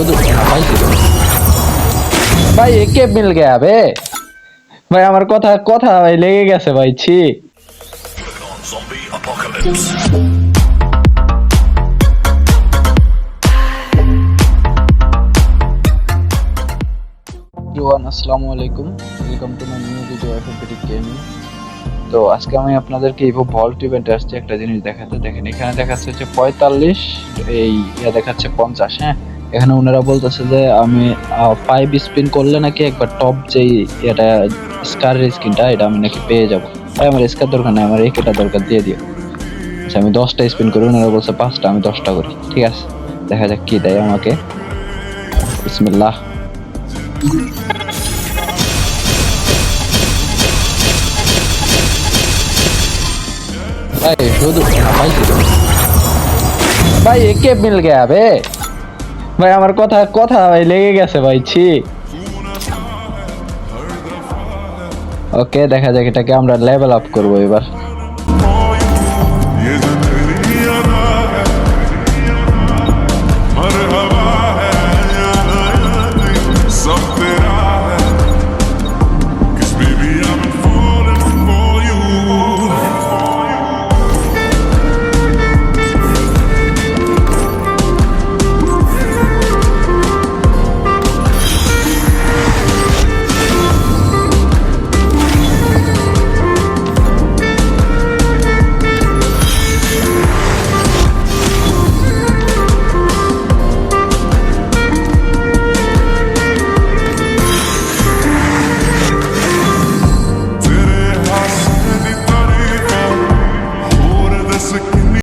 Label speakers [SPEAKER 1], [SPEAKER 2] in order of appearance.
[SPEAKER 1] ভাই ভাই একে মিল গয়া বে ভাই আমার কথা কথা ভাই লেগে গেছে ভাই ছি. এভরিওয়ান আসসালামু আলাইকুম welcome to my new video FFD gaming তো আজকে আমি আপনাদেরকে ইভো ভল্ট ইভেন্টে আসছি একটা জিনিস দেখাতে। দেখেন এখানে দেখাচ্ছে হচ্ছে পঁয়তাল্লিশ এই ইয়া দেখাচ্ছে পঞ্চাশ হ্যাঁ? এখানে ওনারা বলতেছে যে আমি ফাইভ স্পিন করলে নাকি একবার টপ যেই এটা স্কারের স্কিনটা এটা আমি নাকি পেয়ে যাব। তাই আমার স্কার দরকার নেই, আমার একেটা দরকার দিয়ে দিও। আচ্ছা আমি দশটা স্পিন করি, ওনারা বলছে পাঁচটা, আমি দশটা করি। ঠিক আছে, দেখা যাক কি দেয় আমাকে। বিসমিল্লাহ। भाई শুধু ভাই ভাই একে মিল গয়া বে? ভাই আমার কথা কথা ভাই লেগে গেছে ভাই ছি। ওকে দেখা যাক এটাকে আমরা লেভেল আপ করব এবার।